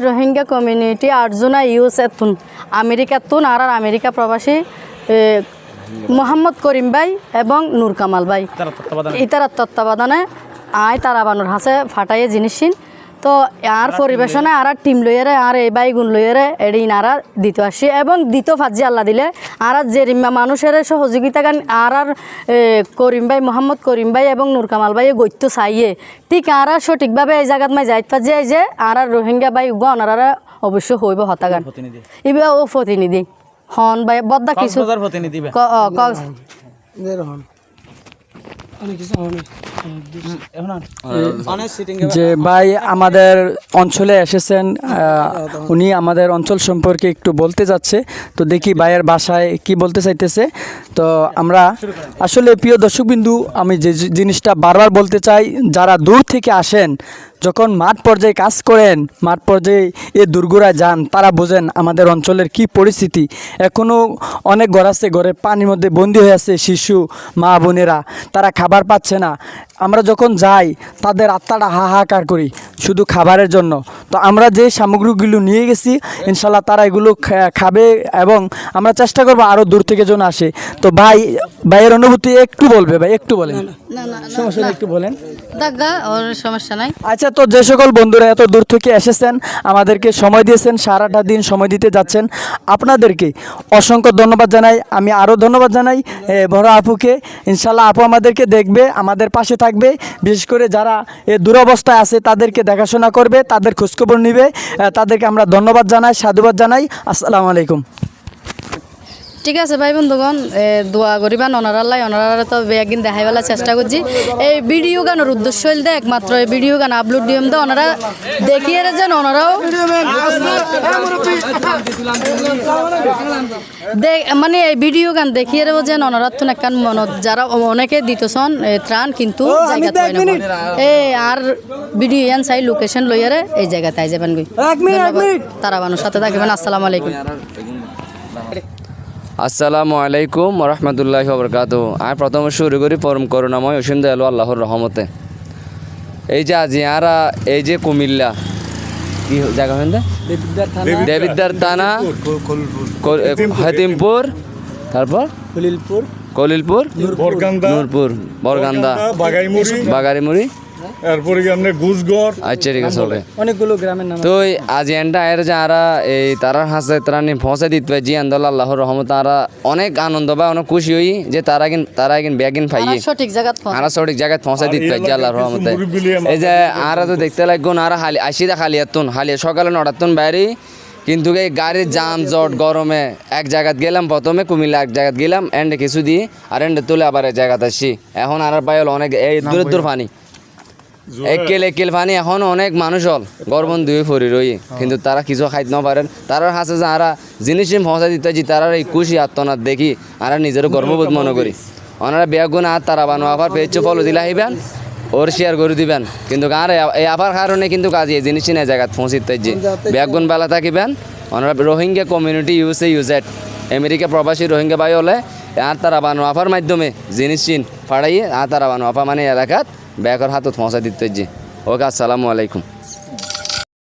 Rohingya community আটজনা use এতুন America তুন আর আর আমেরিকা প্রবাসী মোহাম্মদ করিম ভাই এবং নূর কামাল ভাই। ইতার তত্ত্বাবধানে আয় তারা বানুর হাসে ফাটাইয়ে জিনিসিন তো আর পরিবেশনে আর আর টিম লইয়ারে আর এই বাই গুণ লইয়ারে এডিন আর আর দিতে আসি এবং দিত ফাজি আল্লাহ দিলে। আর আর জেরিমা মানুষের সহযোগিতা গান আর আর করিম ভাই মোহাম্মদ করিম ভাই এবং নূর কামাল ভাই গৈত্য চাইয়ে। ঠিক আর আর সঠিকভাবে এই জায়গাত মাই যাইত ফাজি যে আর আর রোহিঙ্গা ভাই উগ অনারা অবশ্য হইব হতাগান। ইবা ও প্রতিনিধি। হন ভাই বদ্দা কিছু প্রতিনিধি। যে ভাই আমাদের অঞ্চলে এসেছেন উনি আমাদের অঞ্চল সম্পর্কে একটু বলতে যাচ্ছে। তো দেখি ভাইয়ের বাসায় কি বলতে চাইতেছে। তো আমরা আসলে প্রিয় দর্শকবিন্দু, আমি যে জিনিসটা বারবার বলতে চাই, যারা দূর থেকে আসেন যখন মাঠ পর্যায়ে কাজ করেন, মাঠ পর্যায়ে এ দুর্গুড়ায় যান, তারা বোঝেন আমাদের অঞ্চলের কি পরিস্থিতি। এখনও অনেক ঘর আছে ঘরে পানির মধ্যে বন্দি হয়ে আছে শিশু, মা বোনেরা। তারা খাবার পাচ্ছে না। আমরা যখন যাই, তাদের আত্মাটা হাহাকার করি, শুধু খাবারের জন্য। তো আমরা যে সামগ্রীগুলো নিয়ে গেছি, ইনশাল্লাহ তারা এগুলো খাবে এবং আমরা চেষ্টা করব আরও দূর থেকে যেন আসে। তো ভাই ভাইয়ের অনুভূতি একটু বলবে ভাই একটু বলেন। সমস্যা একটু বলেন। দাগা ওর সমস্যা নাই। আচ্ছা তো যে সকল বন্ধুরা এত দূর থেকে এসেছেন আমাদেরকে সময় দিয়েছেন সারাটা দিন সময় দিতে যাচ্ছেন আপনাদেরকে অসংখ্য ধন্যবাদ জানাই। আমি আরও ধন্যবাদ জানাই বড় আপুকে। ইনশাল্লাহ আপু আমাদেরকে দেখবে আমাদের পাশে থাকবে। বিশেষ করে যারা এ দুরবস্থায় আছে তাদেরকে দেখাশোনা করবে তাদের খোঁজখবর নিবে। তাদেরকে আমরা ধন্যবাদ জানাই সাধুবাদ জানাই। আসসালামু আলাইকুম। ঠিক আছে ভাই বন্ধুগণ এ, দোয়া করিবা অনারাল্লাই অনারা তো একদিন দেখাই বেলা চেষ্টা করছি। এই ভিডিও গানের উদ্দেশ্য হইল একমাত্র এই ভিডিও গান আপলোড দিম দে ওনারা দেখিয়ে যেন ওনারাও মানে এই ভিডিও গান দেখিয়ে রেব যেন ওনারা তো একখান মনত যারা অনেকে দিতছন এ, ত্রাণ কিন্তু এই আর ভিডিও এন চাই লোকেশন লইয়ারে এই জায়গাতে আই যাবেন তারা মানুষ সাথে থাকবেন আসসালামু আলাইকুম। আসসালামু আলাইকুম রহমতুল্লাহ বরকাত আমি প্রথমে শুরু করি পরম করুণাময় অসীম দয়ালু আল্লাহর রহমতে। এই যে আজি আরা এই যে কুমিল্লা কি জায়গা হইন দেবিদ্দার থানা। হাতিমপুর। তারপর? খলিলপুর কলিলপুর? বরকান্দা নূরপুর বরগান্দা। বাগারিমুড়ি এরপরে আচ্ছা ঠিক আছে অনেকগুলো গ্রামের নাম তো আজ এর যারা এই তারার হাসে তারা নি পৌঁছে দিতে পারে জি আন্দোলন আল্লাহর রহমত তারা অনেক আনন্দ বা অনেক খুশি হই যে তারা কিন তারা কিন ব্যাগিন পাইয়ে। সঠিক জায়গা আরা সঠিক জায়গায় পৌঁছে দিতে পারে জি আল্লাহর রহমতে। এই যে আরা তো দেখতে লাগুন আর হালি আসি দা খালি এতুন খালি সকালে নটাতুন বাইরে। কিন্তু এই গাড়ির জাম জট গরমে এক জায়গাত গেলাম প্রথমে কুমিল্লা এক জায়গাত গেলাম এন্ডে কিছু দিয়ে আর এন্ডে তুলে আবার এক জায়গাতে আসি এখন আর পাইল অনেক এই দূরের দূর পানি। একেল একেল পানি এখন অনেক মানুষ হল। গরবন দুয়ে ফরি রই কিন্তু তারা কিছু খাইতে না পারেন তারা হাসে যে আরা জিনিস পৌঁছা দিতে যে তারা এই খুশি আত্মনাথ দেখি আর নিজেরও গর্ববোধ মনে করি ওনারা বেগুন আর তারা বানো আবার পেয়েছে ফলো দিলে আহিবেন ওর শেয়ার করে দিবেন। কিন্তু আর এই আবার কারণে কিন্তু কাজ এই জিনিস না জায়গায় পৌঁছিতে যে। বেগুন বেলা থাকিবেন। ওনারা রোহিঙ্গা কমিউনিটি ইউসে ইউজেড আমেরিকা প্রবাসী রোহিঙ্গা বাই হলে আর তারা বানো আফার মাধ্যমে জিনিস চিন ফাড়াইয়ে আর তারা বানো আফা মানে এলাকাত ব্যাগর হাতত পৌঁছা দিতে ওকে আসসালামু আলাইকুম।